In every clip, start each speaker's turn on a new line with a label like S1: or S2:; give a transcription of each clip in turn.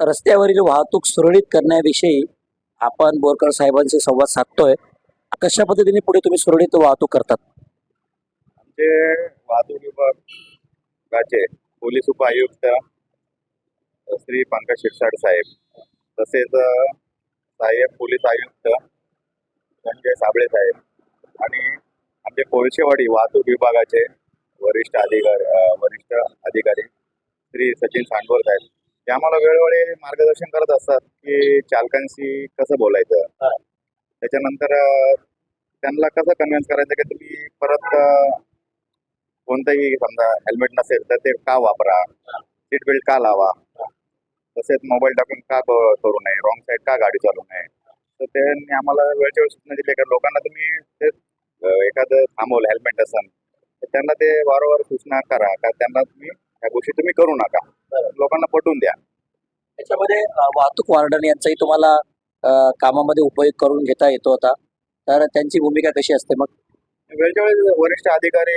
S1: रस्त्यावरील वाहतूक सुरळीत करण्याविषयी आपण बोरकर साहेबांशी संवाद साधतोय. कशा पद्धतीने पुढे तुम्ही सुरळीत वाहतूक करतात?
S2: आमचे वाहतूक विभागाचे पोलीस उपायुक्त श्री पंकज शिरसाट साहेब तसेच साहेब सहाय्यक पोलीस आयुक्त संजय साबळे साहेब आणि आमचे कोळशेवाडी वाहतूक विभागाचे वरिष्ठ अधिकारी वरिष्ठ अधिकारी श्री सचिन सांडवर साहेब. ते आम्हाला वेळोवेळी मार्गदर्शन करत असतात की चालकांशी कसं बोलायचं. त्याच्यानंतर त्यांना कसं कन्व्हिन्स करायचं की तुम्ही परत कोणतंही समजा हेल्मेट नसेल तर ते का वापरा? सीट बेल्ट का लावा? तसेच मोबाईल टाकून का करू नये? रॉंग साईड का गाडी चालू नये? तर त्यांनी आम्हाला वेळच्या वेळी सूचना दिल्या का लोकांना तुम्ही ते एखादं थांबवलं हेल्मेट असेल तर त्यांना ते वारंवार सूचना करा. का त्यांना तुम्ही ह्या गोष्टी तुम्ही करू नका. लोकांना पटवून द्या.
S1: त्याच्यामध्ये वाहतूक वार्डन यांचाही तुम्हाला कामामध्ये उपयोग करून घेता येतो होता तर त्यांची भूमिका कशी असते मग?
S2: वेळच्या वेळी वरिष्ठ अधिकारी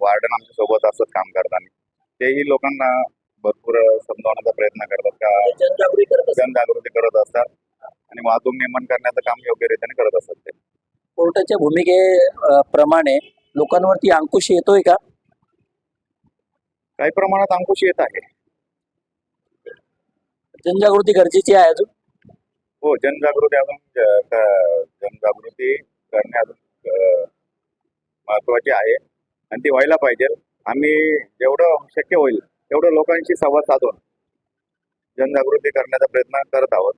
S2: वार्डन आमच्यासोबत असतात काम करताना. तेही लोकांना भरपूर समजावण्याचा प्रयत्न करतात का?
S1: जनजागृती करत असतात.
S2: जनजागृती करत असतात. आणि वाहतूक नियमन करण्याचं काम योग्य रीतीने करत असतात ते.
S1: कोर्टाच्या भूमिके अ, प्रमाणे लोकांवरती अंकुश येतोय का?
S2: काही प्रमाणात अंकुश येत आहे.
S1: जनजागृती गरजेची आहे अजून?
S2: हो जनजागृती अजून जनजागृती करणे अजून महत्वाची आहे. आणि ती व्हायला पाहिजे. आम्ही जेवढं शक्य होईल तेवढं लोकांशी संवाद साधून जनजागृती करण्याचा प्रयत्न करत आहोत.